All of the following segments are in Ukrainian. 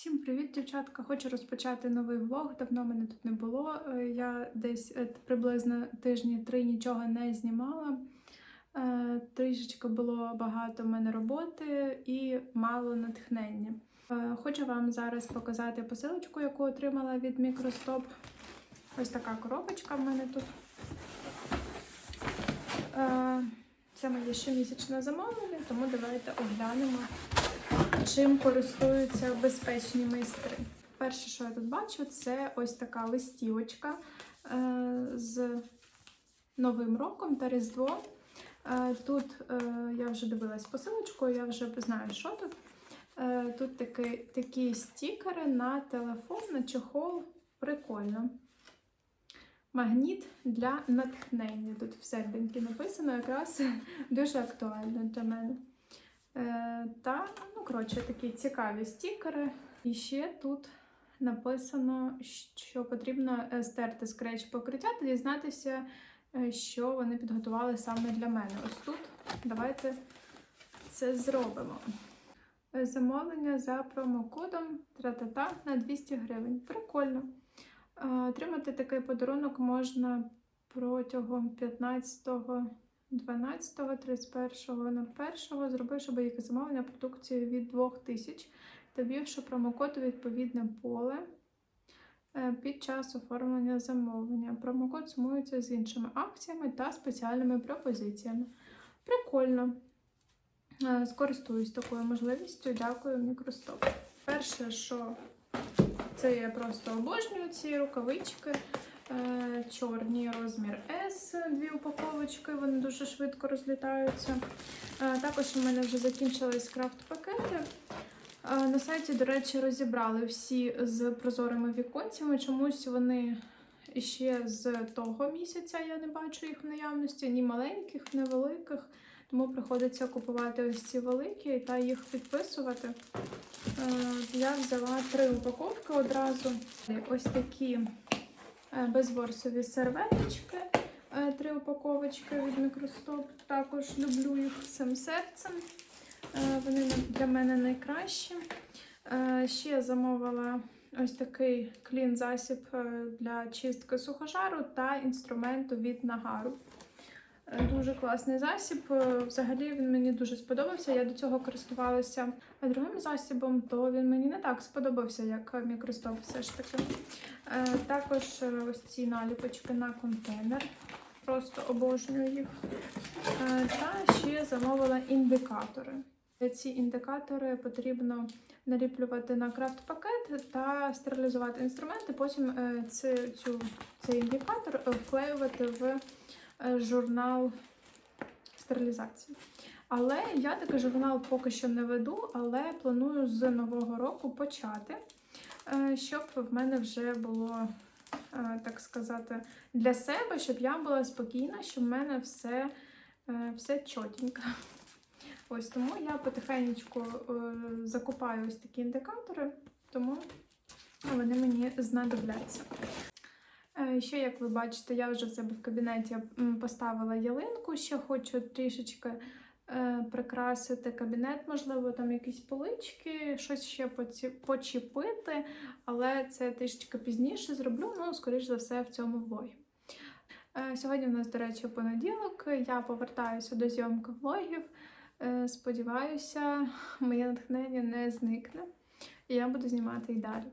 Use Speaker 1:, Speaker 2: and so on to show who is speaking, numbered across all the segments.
Speaker 1: Всім привіт, дівчатка! Хочу розпочати новий влог. Давно мене тут не було. Е, Я десь е, приблизно тижні три нічого не знімала. Е, Трішечки було багато в мене роботи і мало натхнення. Хочу вам зараз показати посилочку, яку отримала від Мікростоп. Ось така коробочка в мене тут. Це моє щомісячне замовлення, тому давайте оглянемо чим користуються безпечні майстри. Перше, що я тут бачу, це ось така листівочка е, з Новим роком та Різдвом. Е, тут е, я вже дивилась посилочку, я вже знаю, що тут. Тут такі, такі стікери на телефон, на чехол. Прикольно. Магніт для натхнення. Тут всерединки написано, якраз дуже актуально для мене. Е, та, ну, коротше, такі цікаві стікери. І ще тут написано, що потрібно е, стерти скреч покриття та дізнатися, е, що вони підготували саме для мене. Ось тут давайте це зробимо. Замовлення за промокодом тра-та-та на 200 гривень. Прикольно. Отримати такий подарунок можна протягом 15 12.31.01, зробивши будь-яке замовлення продукції від 2000 та ввівши промокод у відповідне поле е, під час оформлення замовлення. Промокод сумується з іншими акціями та спеціальними пропозиціями. Прикольно. Е, Скористуюсь такою можливістю. Дякую, Мікростоп. Перше, що це я просто обожнюю ці рукавички. Е, Чорні розмір S, дві упаковочки, вони дуже швидко розлітаються. Е, Також у мене вже закінчились крафт-пакети. Е, На сайті, до речі, розібрали всі з прозорими віконцями. Чомусь вони ще з того місяця я не бачу їх в наявності, ні маленьких, ні великих. Тому приходиться купувати ось ці великі та їх підписувати. Я взяла три упаковки одразу. Ось такі безворсові серветочки, е, три упаковочки від мікростоп. Також люблю їх всім серцем. Е, Вони для мене найкращі. Е, Ще замовила ось такий клін-засіб е, для чистки сухожару та інструменту від нагару. Дуже класний засіб. Е, Взагалі він мені дуже сподобався. Я до цього користувалася а другим засібом, то він мені не так сподобався, як Microsoft все ж таки. Е, Також е, ось ці наліпочки на контейнер. Просто обожнюю їх. Та ще замовила індикатори. Ці індикатори потрібно наліплювати на крафт-пакет та стерилізувати інструменти. Потім цю, цю, цей індикатор вклеювати в журнал стерилізації. Але я такий журнал поки що не веду, але планую з нового року почати, е, щоб в мене вже було, е, так сказати, для себе, щоб я була спокійна, що в мене все, е, все чотенько. Ось тому я потихеньку е, закупаю ось такі індикатори, тому вони мені знадобляться. Е, Ще, як ви бачите, я вже в себе в кабінеті поставила ялинку. Ще хочу трішечки е, прикрасити кабінет, можливо, там якісь полички, щось ще почепити, але це трішечки пізніше зроблю, ну, скоріш за все, в цьому влогі. Е, Сьогодні в нас, до речі, понеділок. Я повертаюся до зйомки влогів. Сподіваюся, моє натхнення не зникне, і я буду знімати і далі.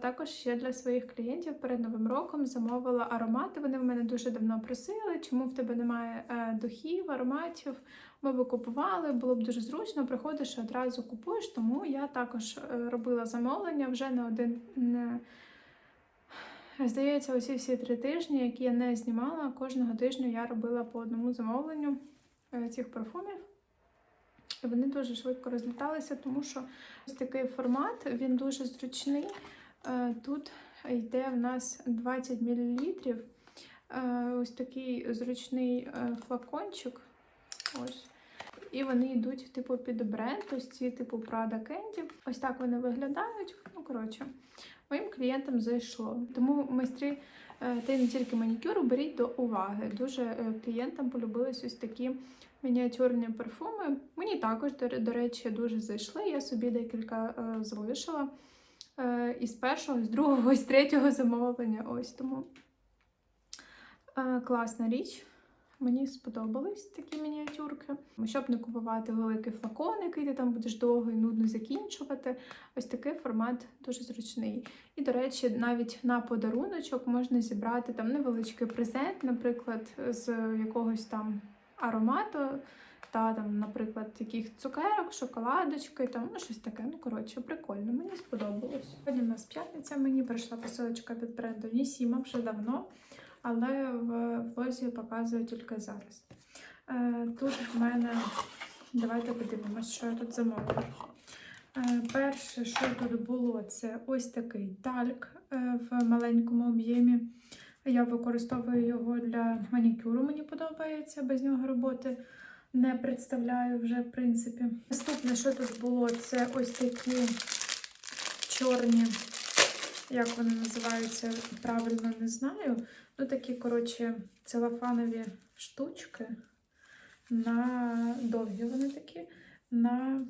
Speaker 1: Також ще для своїх клієнтів перед новим роком замовила аромати. Вони в мене дуже давно просили, чому в тебе немає е, духів, ароматів. Ми би купували, було б дуже зручно, приходиш і одразу купуєш. Тому я також е, робила замовлення вже не один. Не... Здається, усі всі три тижні, які я не знімала, кожного тижня я робила по одному замовленню е, цих парфумів. І вони дуже швидко розліталися, тому що ось такий формат, він дуже зручний. Е, Тут йде в нас 20 мл. Ось такий зручний е, флакончик. Ось. І вони йдуть типу під бренд, ось ці типу Prada Candy. Ось так вони виглядають. Ну, коротше, моїм клієнтам зайшло. Тому майстри е, та й не тільки манікюру беріть до уваги. Дуже е, клієнтам полюбились ось такі мініатюрні парфуми. Мені також, до, речі, дуже зайшли. Я собі декілька е, залишила. Е, із першого, з другого, з третього замовлення. Ось тому е, класна річ. Мені сподобались такі мініатюрки. Щоб не купувати великий флакон, який ти там будеш довго і нудно закінчувати. Ось такий формат дуже зручний. І, до речі, навіть на подаруночок можна зібрати там невеличкий презент, наприклад, з якогось там аромату. Та там, наприклад, таких цукерок, шоколадочки, там ну щось таке. Ну коротше, прикольно, мені сподобалось. Сьогодні в нас п'ятниця. Мені прийшла посилочка від бренду Нісіма вже давно, але в влозі показую тільки зараз. Е, Тут в мене давайте подивимось, що я тут замовила. Е, Перше, що тут було, це ось такий тальк е, в маленькому об'ємі. Я використовую його для манікюру, мені подобається, без нього роботи не представляю вже, в принципі. Наступне, що тут було, це ось такі чорні, як вони називаються, правильно не знаю. Ну, такі, коротше, целофанові штучки. На довгі вони такі, на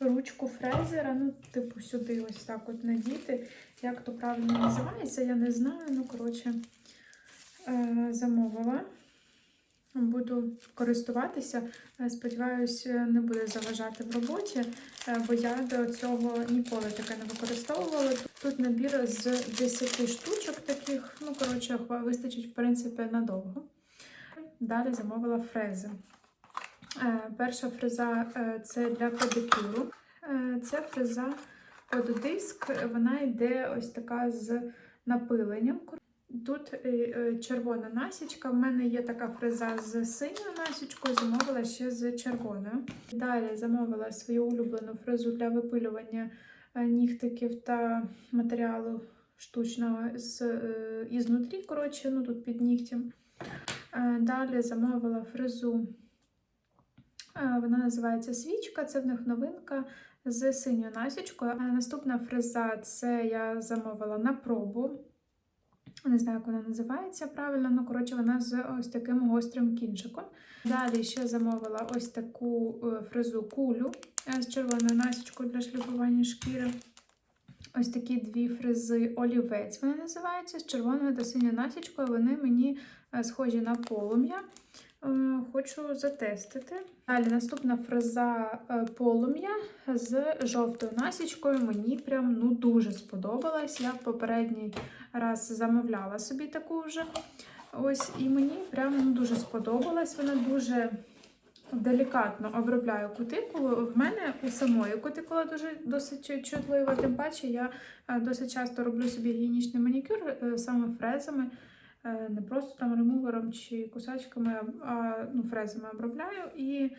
Speaker 1: ручку фрезера, ну, типу, сюди ось так от надіти. Як то правильно називається, я не знаю. Ну, коротше, е, замовила. Буду користуватися. Е, Сподіваюсь, не буде заважати в роботі, е, бо я до цього ніколи таке не використовувала. Тут набір з 10 штучок таких. Ну, коротше, вистачить, в принципі, надовго. Далі замовила фрези. Е, Перша фреза е, це для педикюру. Е, Це фреза под диск. Вона йде ось така з напиленням. Тут е, е, червона насічка. В мене є така фреза з синьою насічкою, замовила ще з червоною. Далі замовила свою улюблену фрезу для випилювання е, нігтиків та матеріалу штучного з, ізнутрі, коротше, ну тут під нігтем. Далі замовила фрезу. Вона називається свічка, це в них новинка з синьою насічкою. Наступна фреза це я замовила на пробу. Не знаю, як вона називається правильно, ну, коротше, вона з ось таким гострим кінчиком. Далі ще замовила ось таку е, фрезу кулю е, з червоною насічкою для шліфування шкіри. Ось такі дві фрези олівець вони називаються з червоною та синьою насічкою. Вони мені е, схожі на полум'я. Е, Хочу затестити. Далі наступна фреза е, полум'я з жовтою насічкою. Мені прям ну, дуже сподобалась. Я попередній раз замовляла собі таку вже. Ось, і мені прям ну, дуже сподобалась. Вона дуже делікатно обробляє кутикулу. В мене у самої кутикула дуже досить чутлива. Тим паче я е, досить часто роблю собі гігієнічний манікюр саме фрезами. Е, Не просто там ремувером чи кусачками, а ну, фрезами обробляю. І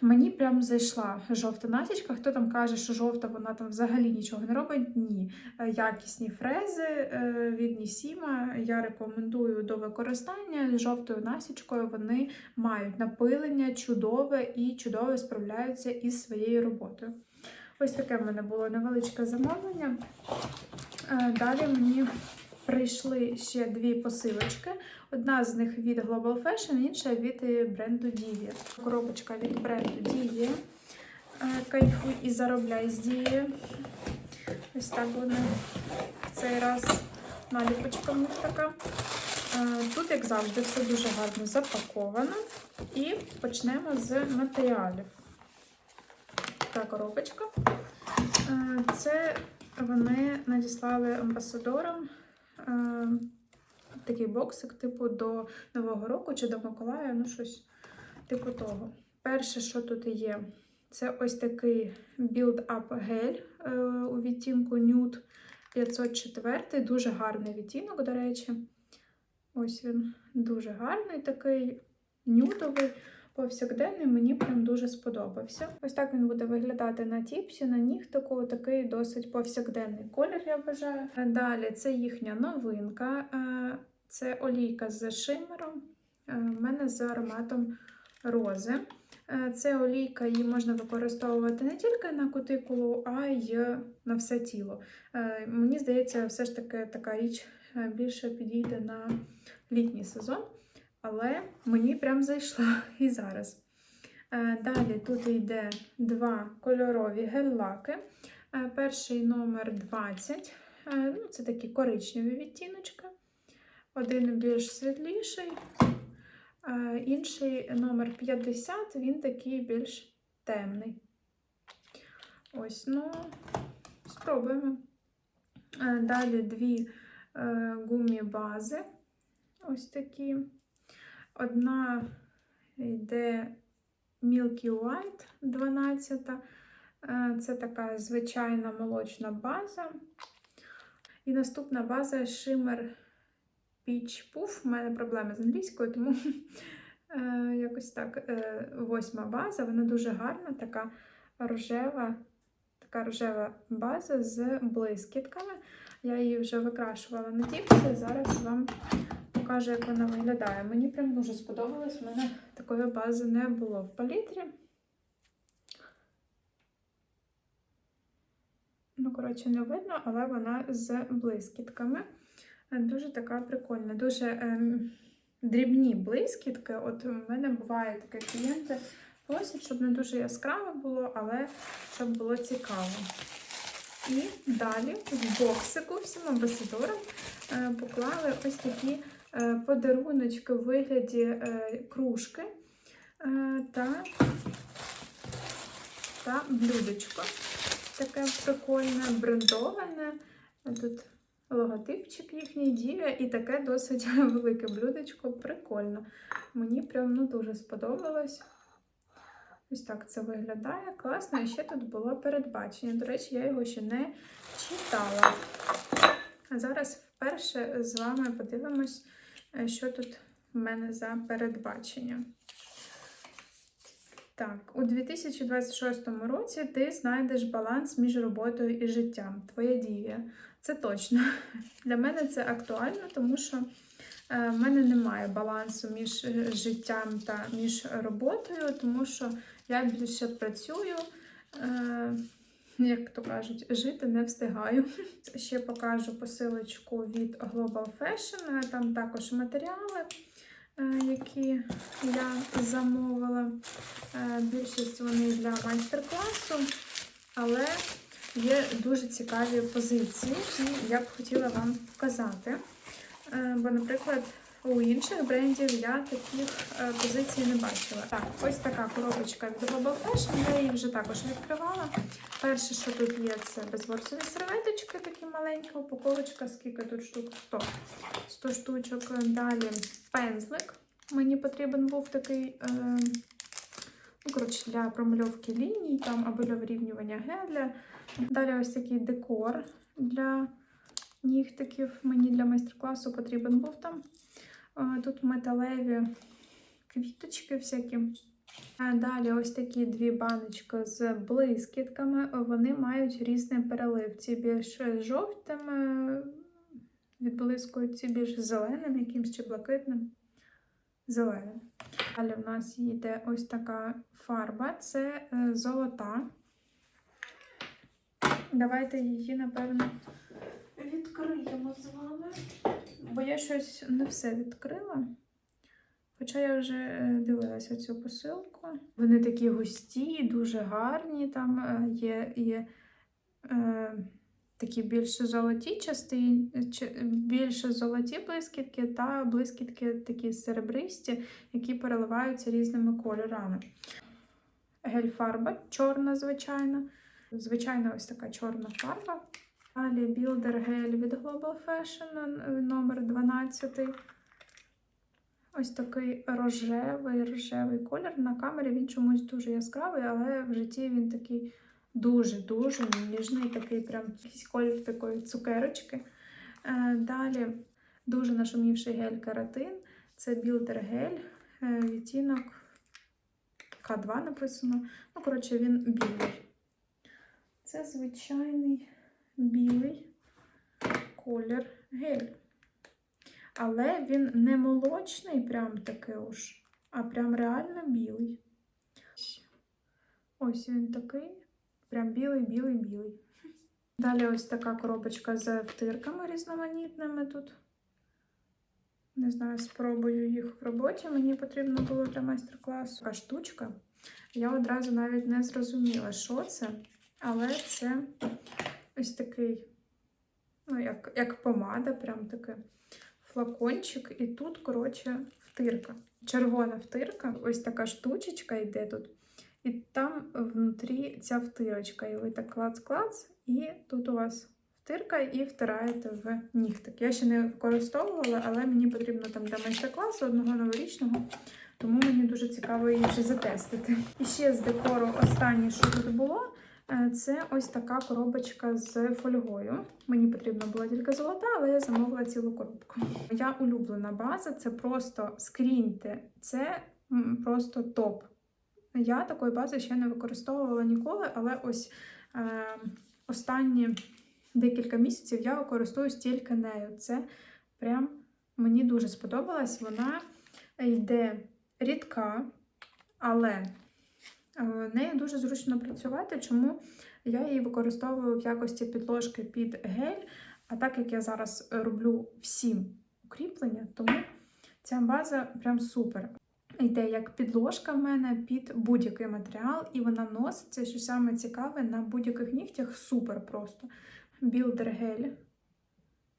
Speaker 1: мені прям зайшла жовта насічка. Хто там каже, що жовта вона там взагалі нічого не робить? Ні. Е, Якісні фрези е, від Нісіма я рекомендую до використання. З жовтою насічкою вони мають напилення чудове і чудово справляються із своєю роботою. Ось таке в мене було невеличке замовлення. Далі мені прийшли ще дві посилочки. Одна з них від Global Fashion, інша від е, бренду Divi. Коробочка від бренду Divi. Е, Кайфуй і заробляй з Divi. Ось так вони в цей раз наліпочка в них така. Е, Тут, як завжди, все дуже гарно запаковано. І почнемо з матеріалів. Така коробочка. Це вони надіслали амбасадорам е, такий боксик, типу, до Нового року чи до Миколая, ну щось типу того. Перше, що тут є, це ось такий build-up гель е, у відтінку Nude 504. Дуже гарний відтінок, до речі. Ось він дуже гарний, такий нюдовий, повсякденний. Мені прям дуже сподобався. Ось так він буде виглядати на тіпсі, на нігтику. Такий досить повсякденний колір, я вважаю. Далі це їхня новинка. Це олійка з шимером. В мене з ароматом рози. Це олійка, її можна використовувати не тільки на кутикулу, а й на все тіло. Мені здається, все ж таки така річ більше підійде на літній сезон, але мені прям зайшла і зараз. Е, Далі тут йде два кольорові гель-лаки. Е, Перший номер 20. Е, Ну, це такі коричневі відтіночки. Один більш світліший, інший номер 50, він такий більш темний. Ось, ну, спробуємо. Далі дві гумі бази. Ось такі. Одна йде Milky White 12. Е, Це така звичайна молочна база. І наступна база Shimmer Peach Puff. У мене проблеми з англійською, тому е, якось так. Е, Восьма база, вона дуже гарна, така рожева, така рожева база з блискітками. Я її вже викрашувала на тіпсі. Зараз вам покажу, як вона виглядає. Мені прям дуже сподобалось. У мене такої бази не було в палітрі. Ну, коротше, не видно, але вона з блискітками. Дуже така прикольна, дуже ем, дрібні блискітки. От у мене буває таке клієнти просять, щоб не дуже яскраве було, але щоб було цікаво. І далі в боксику всім амбасадорам е, поклали ось такі подаруночки у вигляді е, кружки е, та, та блюдечко. Таке прикольне, брендоване. Тут логотипчик їхній дія і таке досить велике блюдечко. Прикольно. Мені прям ну, дуже сподобалось. Ось так це виглядає. Класно. І ще тут було передбачення. До речі, я його ще не читала. А зараз вперше з вами подивимось, е, що тут в мене за передбачення. Так, у 2026 році ти знайдеш баланс між роботою і життям. Твоя дія. Це точно. Для мене це актуально, тому що е, в мене немає балансу між е, життям та між роботою, тому що я більше працюю, е, як то кажуть, жити не встигаю. Ще покажу посилочку від Global Fashion. Там також матеріали, е, які я замовила. Е, Більшість вони для майстер-класу, але є дуже цікаві позиції, і я б хотіла вам показати. Е, Бо, наприклад, у інших брендів я таких е, позицій не бачила. Так, ось така коробочка від Global Fashion, я її вже також відкривала. Перше, що тут є, це безворсові серветочки, такі маленькі, упаковочка, скільки тут штук? 100. 100 штучок. Далі пензлик. Мені потрібен був такий. Е, Ну, коротше, для промальовки ліній там, або для вирівнювання геля. Далі ось такий декор для нігтиків. Мені для майстер-класу потрібен був там. Е, Тут металеві квіточки всякі. Е, Далі ось такі дві баночки з блискітками. Вони мають різний перелив. Ці більш жовтими відблискують, ці більш зеленим, якимсь чи блакитним. Зеленим. Далі в нас йде ось така фарба, це е, золота. Давайте її, напевно, відкриємо з вами. Бо я щось не все відкрила. Хоча я вже е, дивилася цю посилку. Вони такі густі, дуже гарні. Там е, є, є е, такі більш золоті частини, більш золоті блискітки та блискітки такі серебристі, які переливаються різними кольорами. Гель-фарба чорна, звичайна. Звичайна ось така чорна фарба. Далі білдер гель від Global Fashion номер 12. Ось такий рожевий рожевий колір. На камері він чомусь дуже яскравий, але в житті він такий дуже-дуже ніжний, такий прям якийсь колір такої цукерочки. Е, Далі дуже нашумівший гель каратин. Це білдер гель, е, відтінок К2 написано. Ну, коротше, він білий. Це звичайний білий колір гель. Але він не молочний, прям такий уж, а прям реально білий. Ось він такий. Прям білий, білий, білий. Далі ось така коробочка з втирками різноманітними тут. Не знаю, спробую їх в роботі. Мені потрібно було для майстер-класу. Така штучка. Я одразу навіть не зрозуміла, що це. Але це ось такий, ну, як, як помада, прям такий флакончик. І тут, коротше, втирка. Червона втирка, ось така штучечка йде тут. І там внутрі ця втирочка. І ви так клац-клац, і тут у вас втирка, і втираєте в нігтик. Я ще не використовувала, але мені потрібно там для майстер-класу одного новорічного. Тому мені дуже цікаво її вже затестити. І ще з декору останнє, що тут було, це ось така коробочка з фольгою. Мені потрібна була тільки золота, але я замовила цілу коробку. Моя улюблена база це просто скріньте. Це просто топ. Я такої бази ще не використовувала ніколи, але ось е, останні декілька місяців я користуюсь тільки нею. Це прям мені дуже сподобалась. Вона йде рідка, але е, нею дуже зручно працювати, чому я її використовую в якості підложки під гель. А так як я зараз роблю всім укріплення, тому ця база прям супер. Йде як підложка в мене під будь-який матеріал, і вона носиться, що саме цікаве, на будь-яких нігтях супер просто. Білдер гель.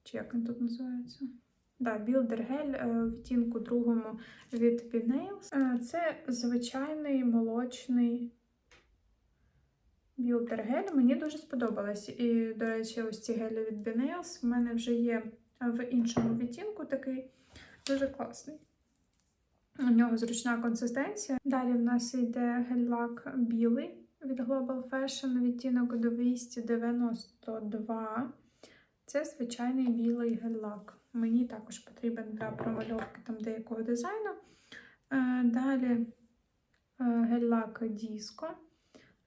Speaker 1: Чи як він тут називається? Да, Білдер гель е, в відтінку другому від Nails. Е, Це звичайний молочний білдер гель. Мені дуже сподобалось. І, до речі, ось ці гелі від Nails в мене вже є в іншому відтінку такий дуже класний. У нього зручна консистенція. Далі в нас йде гель-лак білий від Global Fashion, відтінок 292. Це звичайний білий гель-лак. Мені також потрібен для промальовки там деякого дизайну. Е, Далі е, гель-лак Disco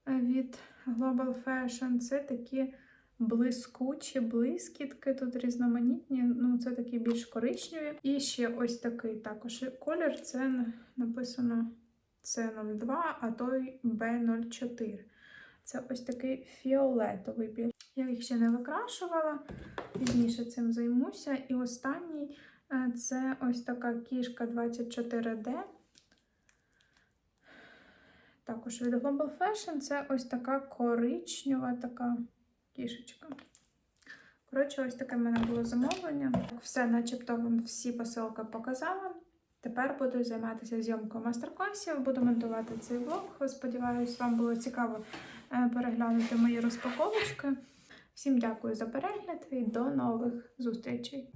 Speaker 1: від Global Fashion. Це такі блискучі блискітки, тут різноманітні, ну це такі більш коричневі. І ще ось такий також колір. Це написано С02, а той Б04. Це ось такий фіолетовий біль. Я їх ще не викрашувала, пізніше цим займуся. І останній е, це ось така кішка 24D. Також від Global Fashion це ось така коричнева така кішечка. Коротше, ось таке в мене було замовлення. Все, начебто, вам всі посилки показала. Тепер буду займатися зйомкою майстер-класів, буду монтувати цей влог. Сподіваюсь, вам було цікаво переглянути мої розпаковочки. Всім дякую за перегляд і до нових зустрічей!